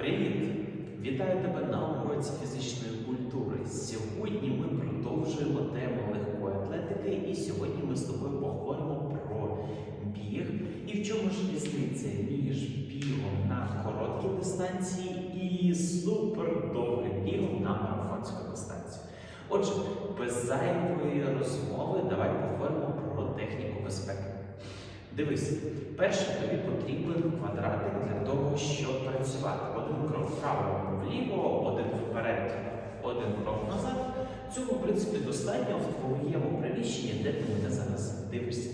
Привіт! Вітаю тебе на уроці фізичної культури. Сьогодні ми продовжуємо тему легкої атлетики, і сьогодні ми з тобою поговоримо про біг і в чому ж різниця між бігом на короткій дистанції і супердовгим бігом на марафонську дистанцію. Отже, без зайвої розмови давай поговоримо про техніку безпеки. Дивись, перше тобі потрібен квадратик для того, щоб працювати. Один крок вправо вліво, один вперед, один крок назад. Цього, в принципі, достатньо в твоєму приміщенні, де ти мене зараз дивишся.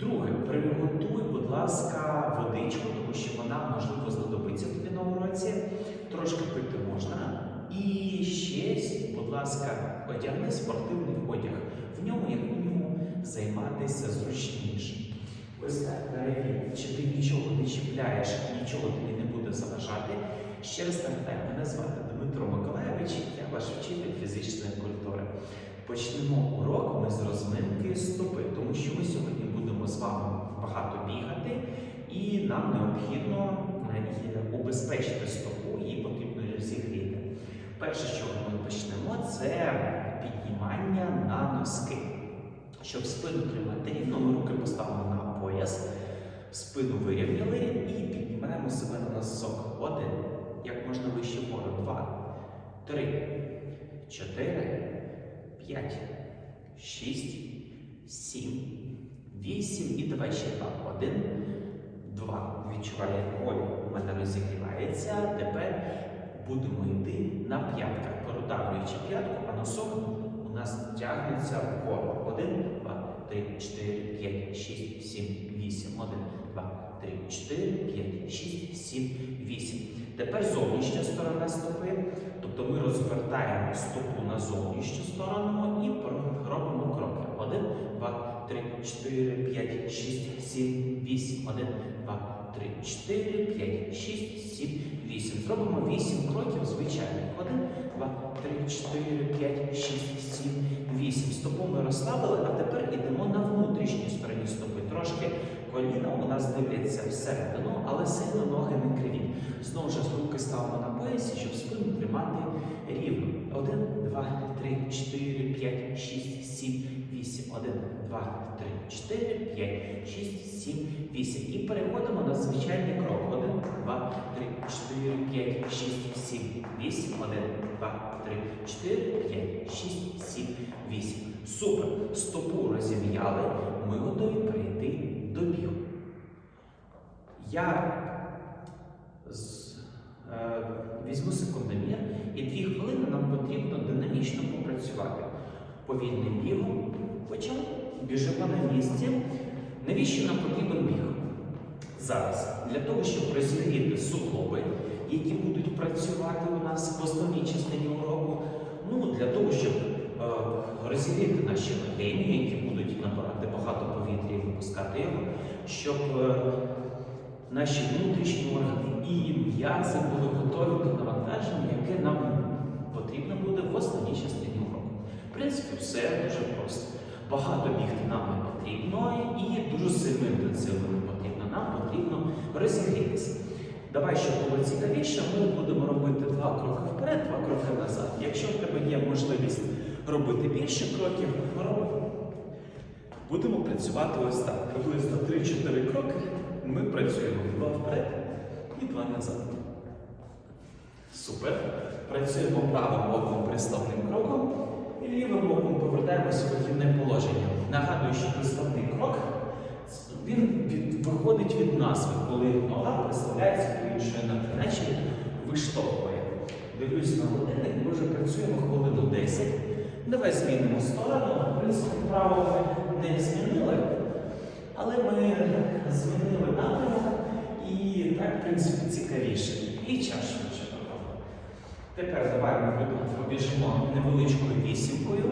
Друге, приготуй, будь ласка, водичку, тому що вона можливо знадобиться тобі на уроці. Трошки пити можна. І ще, будь ласка, одягни спортивний одяг. В ньому, як мінімум, займатися зручніше. Ось так перевір, чи ти нічого не чіпляєш, нічого тобі не буде заважати. Ще раз нагадаю, мене звати Дмитро Миколаєвич, я ваш вчитель фізичної культури. Почнемо урок ми з розминки стопи, тому що ми сьогодні будемо з вами багато бігати, і нам необхідно е, убезпечити стопу, її потрібно розігріти. Перше, чого ми почнемо, це піднімання на носки. Щоб спину тримати рівно, ми руки поставимо на пояс, спину вирівняли і піднімаємо себе на носок. Один. Як можна вище вгору. Два, три, чотири, п'ять, шість, сім, вісім. І давай ще два. Один, два. Відчуває, ой, у мене розігрівається. Тепер будемо йти на п'ятках, продавлюючи п'ятку, а носок у нас тягнеться вгору. Один, два, три, чотири, п'ять, шість, сім, вісім. Один, два, три, чотири, п'ять, шість, сім, вісім. Тепер зовнішня сторона стопи. Тобто ми розвертаємо стопу на зовнішню сторону і робимо кроки. Один, два, три, чотири, п'ять, шість, сім, вісім. Один, два, три, чотири, п'ять, шість, сім, вісім. Зробимо вісім кроків звичайних. Один, два, три, чотири, п'ять, шість, сім, вісім. Стопу ми розслабили, а тепер йдемо на внутрішній стороні стопи. Трошки коліна у нас дивляться всередину, але сильно ноги не криві. Знову ж руки ставимо на поясі, щоб спину тримати рівно. Один, два, три, чотири, п'ять, шість, сім, вісім. Один, два, три, чотири, п'ять, шість, сім, вісім. І переходимо на звичайний крок. Один, два, три, чотири, п'ять, шість, сім, вісім. Один, два, три, чотири, п'ять, шість, сім, вісім. Супер. Стопу розім'яли. Ми готові перейти до бігу. Я з, е, візьму секундомір, і дві хвилини нам потрібно динамічно попрацювати. Повільним бігом почали, біжимо на місці. Навіщо нам потрібен біг? Зараз для того, щоб розігріти суглоби, які будуть працювати у нас в основній частині уроку. Ну, для того, щоб е, розігріти наші легені, які будуть набирати багато повітря і випускати його, щоб е, наші внутрішні органи і м'язи були готові до навантаження, яке нам потрібно буде в основній частині принципі, все дуже просто. Багато бігти нам не потрібно і дуже сильно інтенсивно не потрібно. Нам потрібно розігрітися. Давай, щоб було цікавіше, ми будемо робити два кроки вперед, два кроки назад. Якщо в тебе є можливість робити більше кроків, роби. Будемо працювати ось так. Приблизно 3-4 кроки ми працюємо два вперед і два назад. Супер. Працюємо правим боком приставним кроком і лівим боком повертаємося в вихідне положення. Нагадую, що приставний крок він від, виходить від назви, коли нога представляється до наче виштовхує. Дивлюсь на годинник, ми вже працюємо хвилину 10. Давай змінимо сторону. В принципі, право ми не змінили, але ми змінили напрямок і так, в принципі, цікавіше. І час швидше. Тепер давай ми побіжимо невеличкою вісімкою.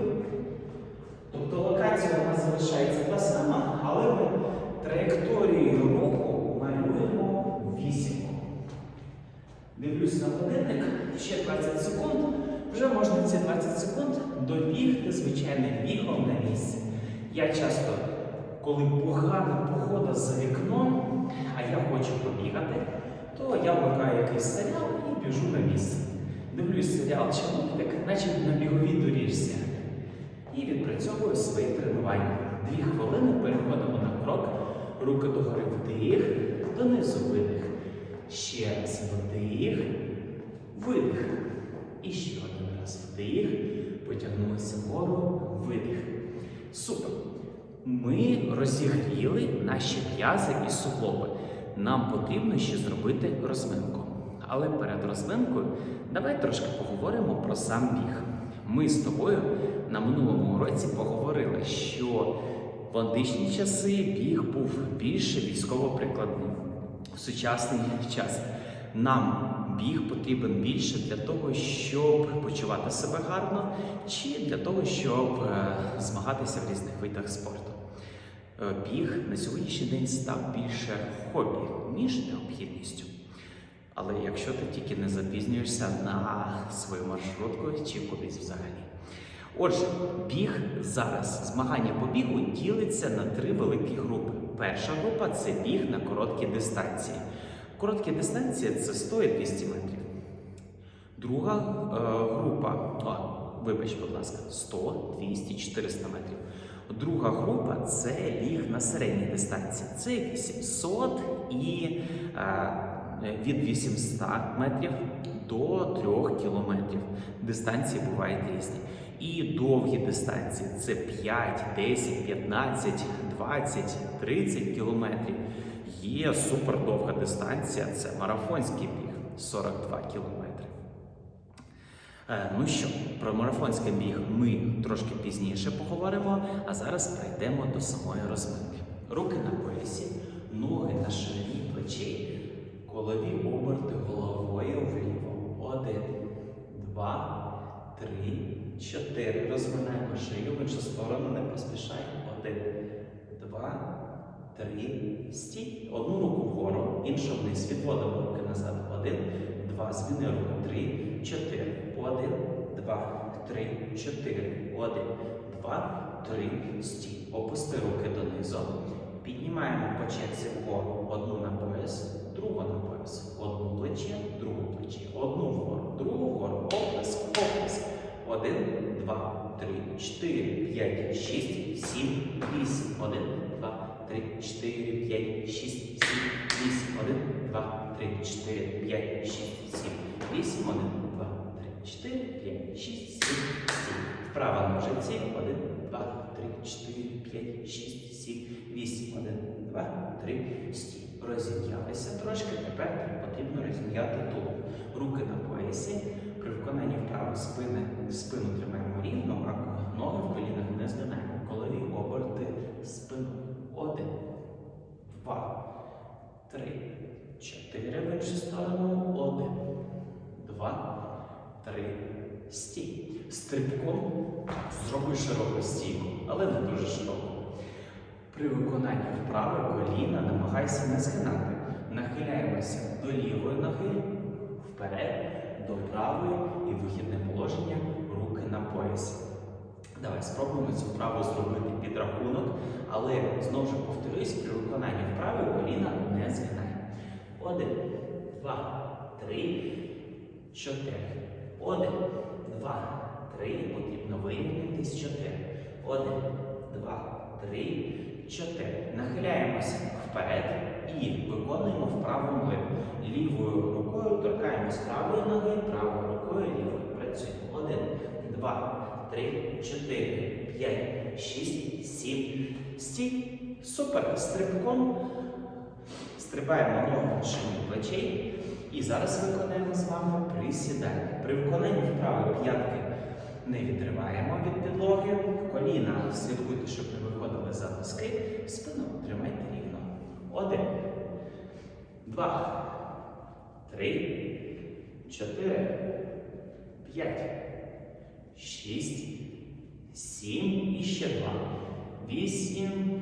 Тобто локація у нас залишається та сама, але ми траєкторією руху малюємо вісімку. Дивлюсь на годинник, ще 20 секунд. Вже можна ці 20 секунд добігти звичайним бігом на місці. Я часто, коли погана погода за вікном, а я хочу побігати, то я вмикаю якийсь серіал серіал Чоловік, наче на біговій доріжці. І відпрацьовую свої тренування. Дві хвилини переходимо на крок. Руки догори вдих, донизу видих. Ще раз вдих, видих. І ще один раз вдих. Потягнулися вгору, видих. Супер. Ми розігріли наші м'язи і суглоби. Нам потрібно ще зробити розминку. Але перед розминкою давай трошки поговоримо про сам біг. Ми з тобою на минулому уроці поговорили, що в античні часи біг був більше військово-прикладним. В сучасний час нам біг потрібен більше для того, щоб почувати себе гарно, чи для того, щоб е, змагатися в різних видах спорту. Е, Біг на сьогоднішній день став більше хобі, ніж необхідністю. Але якщо ти тільки не запізнюєшся на свою маршрутку чи кудись взагалі. Отже, біг зараз, змагання по бігу ділиться на три великі групи. Перша група це біг на короткі дистанції. Короткі дистанції це 100 і 200 метрів. Друга е, група, о, вибач, будь ласка, 100, 200, 400 метрів. Друга група це біг на середній дистанції. Це 800 і е, від 800 метрів до 3 кілометрів. Дистанції бувають різні. І довгі дистанції це 5, 10, 15, 20, 30 кілометрів. Є супердовга дистанція, це марафонський біг 42 кілометри. Е, Ну що, про марафонський біг ми трошки пізніше поговоримо, а зараз перейдемо до самої розминки. Руки на поясі, ноги на ширині плечей, колові оберти головою вліво. Один, два, три, чотири. Розминаємо шию в іншу сторону, не поспішай. Один, два, три, стій. Одну руку вгору, іншу вниз. Відводимо руки назад. Один, два, зміни руку. Три, чотири. Один, два, три, чотири. Один, два, три, стій. Опусти руки донизу. Піднімаємо по черзі вгору. Одну на пояс, другу на пояс. Одну плече, другу плече. Одну вгору, другу вгору. Оплеск, оплеск. Один, два, три, чотири, п'ять, шість, сім, вісім. Один, два, три, чотири, п'ять, шість, сім, вісім. Один, два, три, чотири, п'ять, шість, сім, вісім. Один, два, три, чотири, п'ять, шість, сім, сім. Вправа ножиці. Один, два, три, чотири, п'ять, шість, сім, вісім. Один, два, три, стій. Розім'ялися трошки. Тепер потрібно розім'яти тулуб. Руки на поясі. При виконанні вправи спини, спину тримаємо рівно, а ноги в колінах не згинаємо. Колові оберти спину. Один, два, три, чотири в іншу сторону. Один, два, три, стій. Стрибком зроби широку стійку, але не дуже широку. При виконанні вправи коліна намагайся не згинати. Нахиляємося до лівої ноги, вперед, до правої і вихідне положення руки на поясі. Давай спробуємо цю вправу зробити під рахунок, але знову ж повторюсь, при виконанні вправи коліна не згинає. Один, два, три, чотири. Один, два, три. Потрібно вирівнятись. Чотири. Один, два, три, чотири. Нахиляємося вперед і виконуємо вправу млин. Лівою рукою торкаємось правої ноги, правою рукою лівою. Працюємо. Один, два, три, чотири, п'ять, шість, сім. Стій. Супер. Стрибком. Стрибаємо ногу шиї плечей. І зараз виконаємо з вами присідання. При виконанні вправи п'ятки не відриваємо від підлоги. Коліна слідкуйте, щоб не за носки. Спину тримайте рівно. Один, два, три, чотири, п'ять, шість, сім і ще два. Вісім,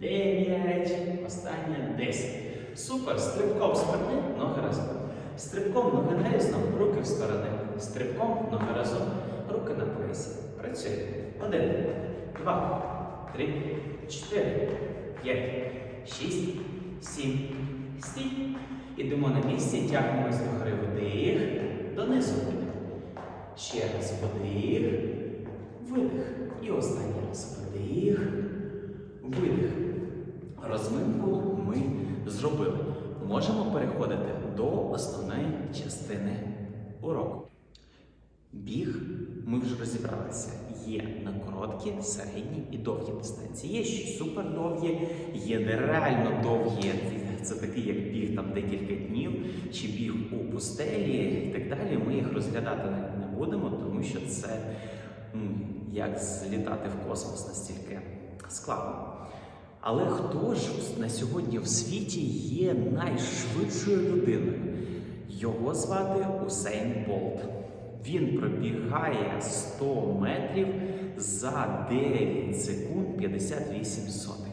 дев'ять, останнє десять. Супер. Стрибком спини, ноги разом. Стрибком ноги нарізно, руки в сторони. Стрибком ноги разом, руки на поясі. Працюємо. Один, два, три, чотири, п'ять, шість, сім. Стій. Ідемо на місці, тягнемось до гори вдих, донизу видих. Ще раз вдих, видих. І останній раз вдих, видих. Розминку ми зробили. Можемо переходити до основної частини уроку. Біг ми вже розібралися. Є на короткі, середні і довгі дистанції. Є ще супердовгі, є нереально довгі. Це такий, як біг там декілька днів, чи біг у пустелі і так далі. Ми їх розглядати не будемо, тому що це ну, як злітати в космос настільки складно. Але хто ж на сьогодні в світі є найшвидшою людиною? Його звати Усейн Болт. Він пробігає 100 метрів за 9 секунд 58 сотих.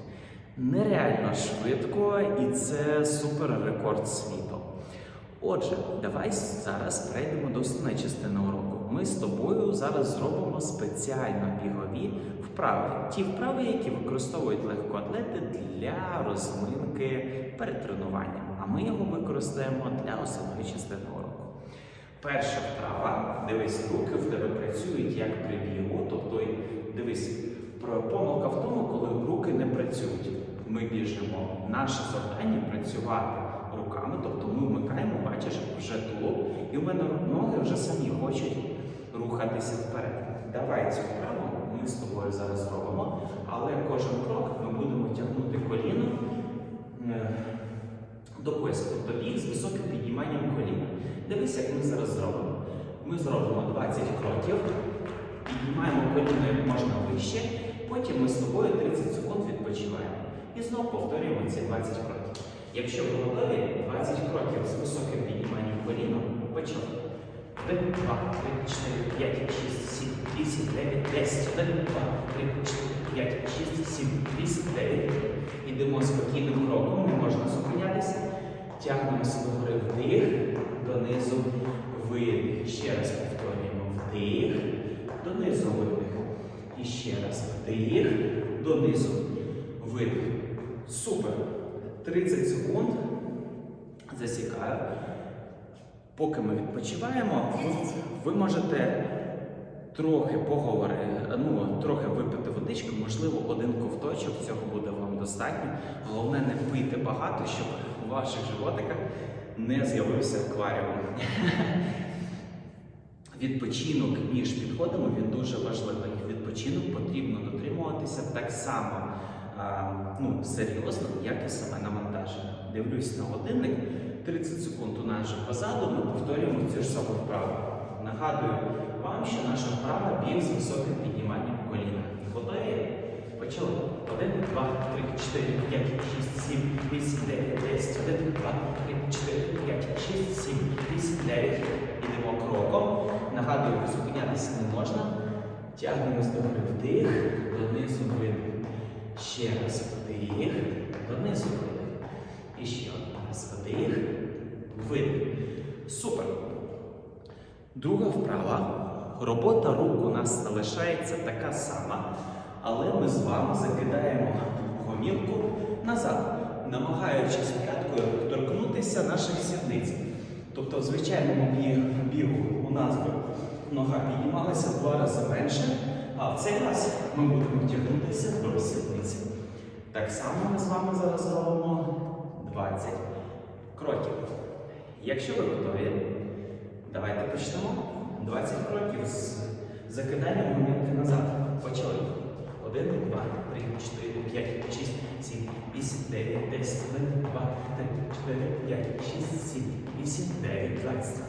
Нереально швидко, і це суперрекорд світу. Отже, давай зараз перейдемо до основної частини уроку. Ми з тобою зараз зробимо спеціально бігові вправи. Ті вправи, які використовують легкоатлети для розминки перед тренуванням. А ми його використаємо для основної частини уроку. Перша вправа, дивись, руки в тебе працюють як при бігу, тобто дивись, помилка в тому, коли руки не працюють. Ми біжимо. Наше завдання працювати руками, тобто ми вмикаємо, бачиш, вже тулуб, і в мене ноги вже самі хочуть рухатися вперед. Давай цю вправу ми з тобою зараз зробимо, але кожен крок ми будемо тягнути коліно е, до пояса, тобто біг з високим підніманням коліна. Дивись, як ми зараз зробимо. Ми зробимо 20 кроків, піднімаємо коліно як можна вище, потім ми з тобою 30 секунд відпочиваємо. І знову повторюємо ці 20 кроків. Якщо ви готові, 20 кроків з високим підніманням коліна почали. 1, 2, 3, 4, 5, 6, 7, 8, 9, 10. 1, 2, 3, 4, 5, 6, 7, 8, 9. Ідемо спокійним кроком, не можна зупинятися. Тягнемося до гори вдих, донизу видих. Ще раз повторюємо вдих, донизу видих. І ще раз вдих, донизу видих. Супер. 30 секунд. Засікаю. Поки ми відпочиваємо, ви можете трохи поговорити, ну, трохи випити водички, можливо, один ковточок, цього буде вам достатньо. Головне, не пийте багато, щоб ваших животиках не з'явився акваріум. Відпочинок між підходами він дуже важливий. Відпочинок потрібно дотримуватися так само а, ну, серйозно, як і саме навантаження. Дивлюсь на годинник, 30 секунд у нас позаду, ми повторюємо цю ж саму вправу. Нагадую вам, що наша вправа біг з високим підніманням коліна. Готові? Почали. 1, 2, 3, 4, 5, 6, 7, 8, 9, 10. 1, 2, 3, 4, 5, 6, 7, 8, 9. Ідемо кроком. Нагадую, зупинятися не можна. Тягнемось до гори вдих, донизу видих. Ще раз вдих, донизу видих. І ще раз вдих, видих. Супер. Друга вправа. Робота рук у нас залишається така сама, але ми з вами закидаємо гомілку назад, намагаючись п'яткою торкнутися наших сідниць. Тобто в звичайному бі- бігу у нас би нога піднімалася в два рази менше, а в цей раз ми будемо тягнутися до сідниці. Так само ми з вами зараз робимо 20 кроків. Якщо ви готові, давайте почнемо. 20 кроків з закиданням гомілки назад. Почали. 1, 2, 3, 4, 5, 6, 7, 8, 9, 10, 1, 2, 3, 4, 5, 6, 7, 8, 9, 20.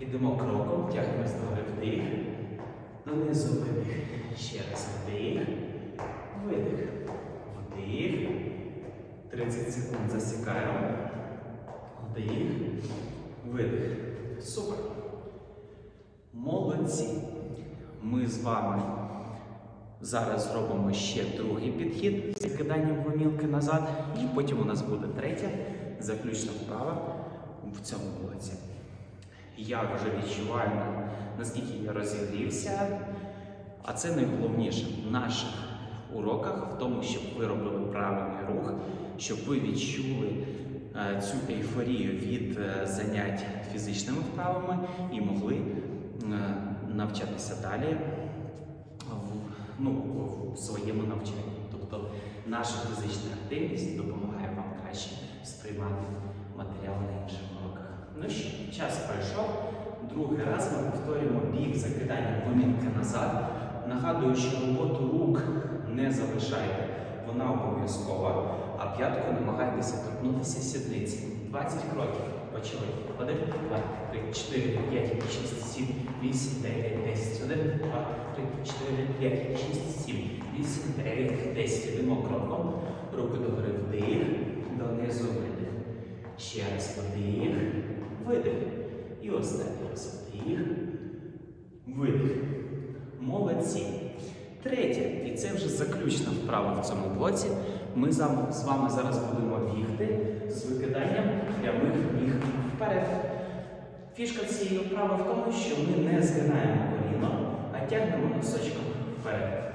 Ідемо кроком, тягнемось до гори вдих, донизу видих. Ще раз вдих, видих, вдих. 30 секунд засікаємо. Вдих, видих. Супер. Молодці. Ми з вами зараз зробимо ще другий підхід з закиданням гомілки назад, і потім у нас буде третя заключна вправа в цьому блоці. Я вже відчуваю, наскільки я розігрівся, а це найголовніше в наших уроках, в тому, щоб ви робили правильний рух, щоб ви відчули е, цю ейфорію від е, занять фізичними вправами і могли е, навчатися далі ну, в своєму навчанні. Тобто наша фізична активність допомагає вам краще сприймати матеріал на інших уроках. Ну що, час пройшов. Другий раз ми повторюємо біг закидання помінки назад. Нагадую, що роботу рук не залишайте, вона обов'язкова, а п'ятку намагайтеся торкнутися сідниці. 20 кроків. Почали. 1, 2, 3, 4, 5, 6, 7, 8, 9, 10. 1, 2, 3, 4, 5, 6, 7, 8, 9, 10. Йдемо кроком. Руки догори вдих, донизу видих. Ще раз вдих, видих. І останній раз вдих, видих. Молодці. Третє, і це вже заключна вправа в цьому блоці. Ми з вами- зараз будемо бігти з викиданням прямих ніг вперед. Фішка цієї вправи в тому, що ми не згинаємо коліно, а тягнемо носочком вперед.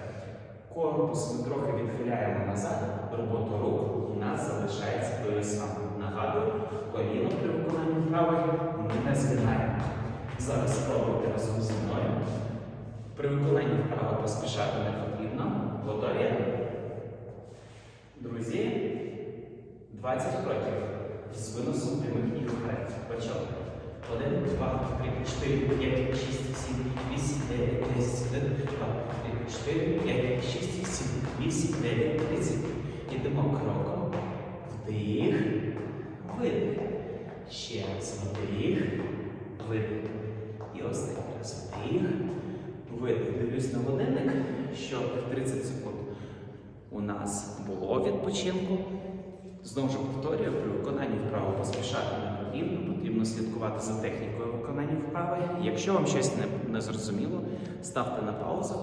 Корпус ми трохи відхиляємо назад, роботу рук у нас залишається тою самою. Нагадую, коліно при виконанні вправи ми не згинаємо. Зараз спробуйте разом зі мною. При виконанні вправи поспішати не потрібно. Готові? Друзі, 20 кроків з виносом прямих ніг вперед. Почали. 1, 2, 3, 4, 5, 6, 7, 8, 9, 10, 1, 2, 3, 4, 5, 6, 7, 8, 9, 30. Ідемо кроком. Вдих, видих. Ще раз вдих, видих. І останній раз вдих, видих. Дивлюсь на годинник, щоб 30 секунд у нас було відпочинку. Знову ж повторюю, при виконанні вправи поспішати не потрібно, потрібно слідкувати за технікою виконання вправи. Якщо вам щось не, не зрозуміло, ставте на паузу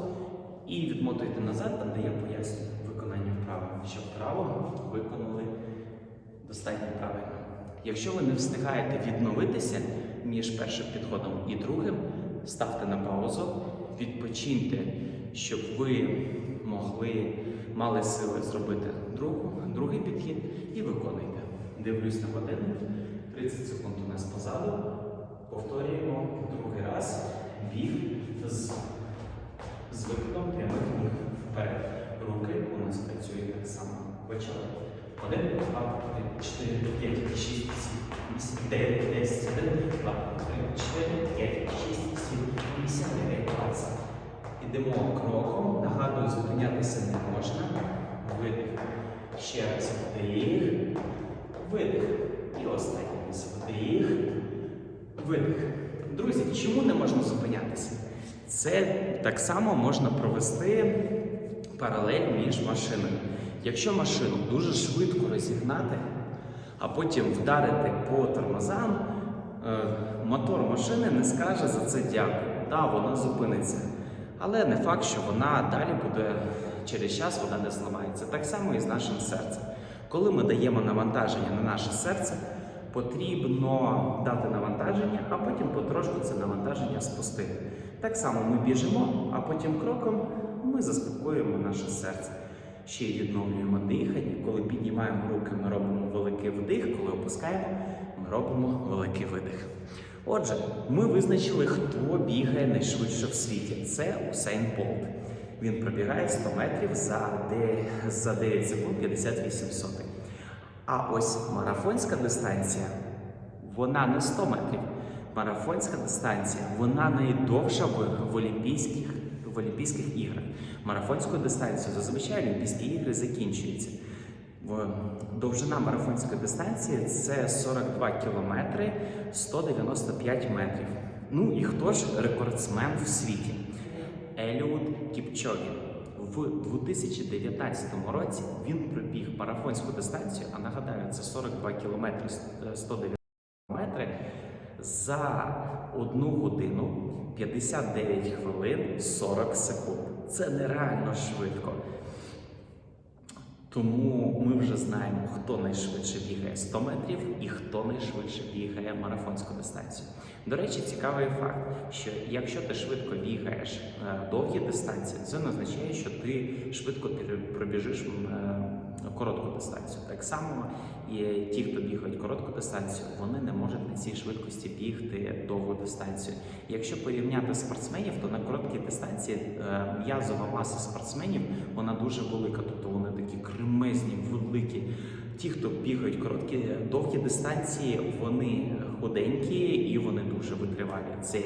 і відмотуйте назад, там де я пояснюю виконання вправи, щоб вправу виконали достатньо правильно. Якщо ви не встигаєте відновитися між першим підходом і другим, ставте на паузу, відпочиньте, щоб ви могли мали сили зробити другу, другий підхід і виконуйте. Дивлюсь на годинник, 30 секунд у нас позаду. Повторюємо другий раз біг з, з викидом прямих ніг вперед. Руки у нас працюють так само. Почали. 1, 2, 3, 4, 5, 6, 7, 8, 9, 10, 1, 2, 3, 4, 5, 6, 7, 8, 9, 20. Ідемо кроком. Нагадую, зупинятися не можна. Видих. Ще раз вдих. Видих. І останній раз вдих. Видих. Друзі, чому не можна зупинятися? Це так само можна провести паралель між машиною. Якщо машину дуже швидко розігнати, а потім вдарити по тормозам, мотор машини не скаже за це дякую. Так, вона зупиниться. Але не факт, що вона далі буде через час вона не зламається. Так само і з нашим серцем. Коли ми даємо навантаження на наше серце, потрібно дати навантаження, а потім потрошку це навантаження спустити. Так само ми біжимо, а потім кроком ми заспокоюємо наше серце. Ще й відновлюємо дихання. Коли піднімаємо руки, ми робимо великий вдих, коли опускаємо, робимо великий видих. Отже, ми визначили, хто бігає найшвидше в світі. Це Усейн Болт. Він пробігає 100 метрів за 9, за 9 секунд 58 сотих. А ось марафонська дистанція, вона не 100 метрів. Марафонська дистанція, вона найдовша в, Олімпійських в Олімпійських іграх. Марафонською дистанцією зазвичай Олімпійські ігри закінчуються. Довжина марафонської дистанції це 42 кілометри 195 метрів. Ну і хто ж рекордсмен в світі? Еліот Кіпчогі. В 2019 році він пробіг марафонську дистанцію, а нагадаю, це 42 кілометри 190 метри за 1 годину 59 хвилин 40 секунд. Це нереально швидко. Тому ми вже знаємо, хто найшвидше бігає 100 метрів і хто найшвидше бігає марафонську дистанцію. До речі, цікавий факт, що якщо ти швидко бігаєш е, довгі дистанції, це не означає, що ти швидко пробіжиш е, коротку дистанцію. Так само і ті, хто бігають коротку дистанцію, вони не можуть на цій швидкості бігти довгу дистанцію. Якщо порівняти спортсменів, то на короткій дистанції е, м'язова маса спортсменів вона дуже велика, тобто вони такі кремезні, великі. Ті, хто бігають короткі, довгі дистанції, вони худенькі і вони дуже витривалі. Це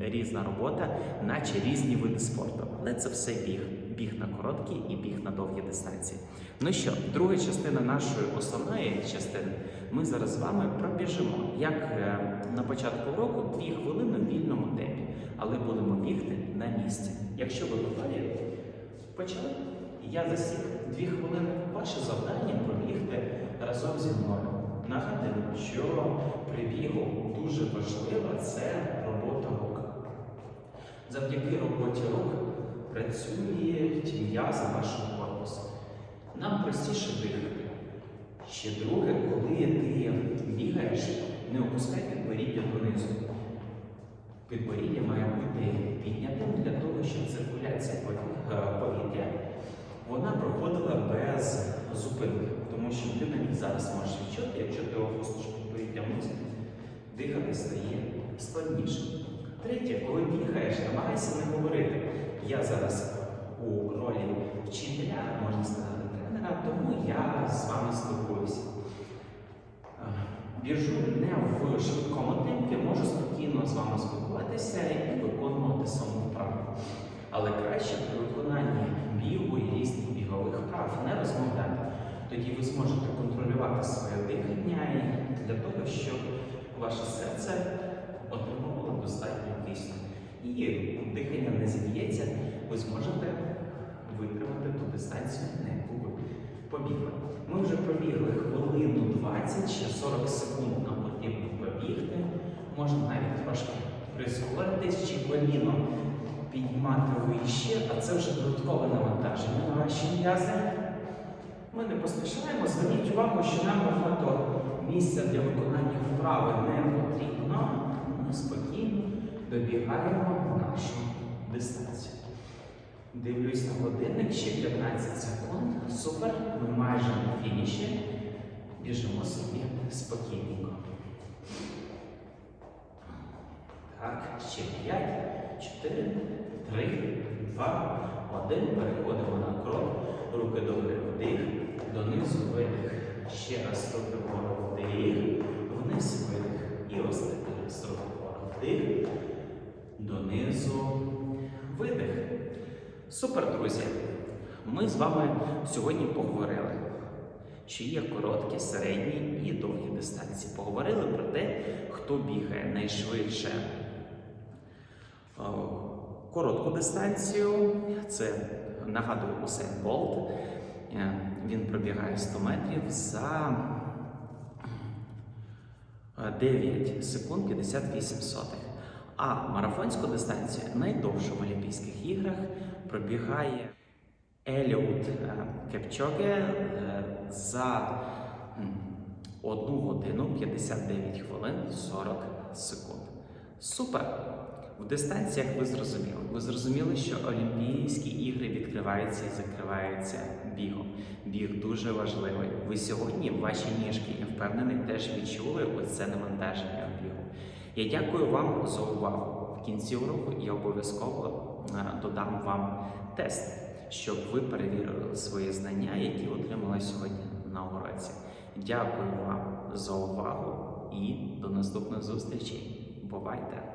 різна робота, наче різні види спорту. Але це все біг. Біг на короткі і біг на довгі дистанції. Ну що, друга частина нашої основної частини. Ми зараз з вами пробіжимо, як е, на початку року, дві хвилини в вільному темпі, але будемо бігти на місці. Якщо ви готові, почали. Я засік дві хвилини. Ваше завдання пробігти разом зі мною. Нагадую, що при бігу дуже важлива це рук. Завдяки роботі рук працюють м'язи вашого корпусу. Нам простіше дихати. Ще друге, коли ти бігаєш, не опускай підборіддя донизу. Підборіддя має бути піднятим для того, щоб циркуляція е, повітря вона проходила без зупинки, тому що ти навіть зараз можеш відчути, якщо ти опустиш підборіддя вниз, дихати стає складніше. Третє, коли бігаєш, намагайся не говорити. Я зараз у ролі вчителя, можна сказати, тренера, тому я з вами спілкуюся. Е, Біжу не в швидкому темпі, можу спокійно з вами спілкуватися і виконувати саму вправу. Але краще при виконанні бігу і різних бігових вправ не розмовляти. Тоді ви зможете контролювати своє дихання для того, щоб ваше серце отримувало достатньо. І дихання не зіб'ється, ви зможете витримати ту дистанцію, на яку ви побігли. Ми вже пробігли хвилину 20, ще 40 секунд нам потрібно побігти. Можна навіть трошки прискоритись чи коліно піднімати вище, а це вже додаткове навантаження на ваші м'язи. Ми не поспішаємо. Зверніть увагу, що нам багато місця для виконання вправи не потрібно. Ми добігаємо нашу дистанцію. Дивлюсь на годинник, ще 15 секунд. Супер. Ми майже на фініші. Біжимо собі спокійненько. Так, ще 5, 4, 3, 2, 1. Переходимо на крок. Руки догори вдих, донизу видих. Ще раз руки вгору вдих, вниз видих. І останній раз руки вдих, донизу видих. Супер, друзі! Ми з вами сьогодні поговорили, що є короткі, середні і довгі дистанції. Поговорили про те, хто бігає найшвидше е, коротку дистанцію. Це нагадую Усейн Болт. Е, Він пробігає 100 метрів за е, 9 секунд 58 сотих. А марафонську дистанцію найдовшу в Олімпійських іграх пробігає Еліот е, Кепчоге е, за 1 годину 59 хвилин 40 секунд. Супер! В дистанціях ви зрозуміли. Ви зрозуміли, що Олімпійські ігри відкриваються і закриваються бігом. Біг дуже важливий. Ви сьогодні ваші ніжки, я впевнений, теж відчули оце навантаження. Я дякую вам за увагу. В кінці уроку я обов'язково е, додам вам тест, щоб ви перевірили свої знання, які отримали сьогодні на уроці. Дякую вам за увагу і до наступних зустрічей. Бувайте!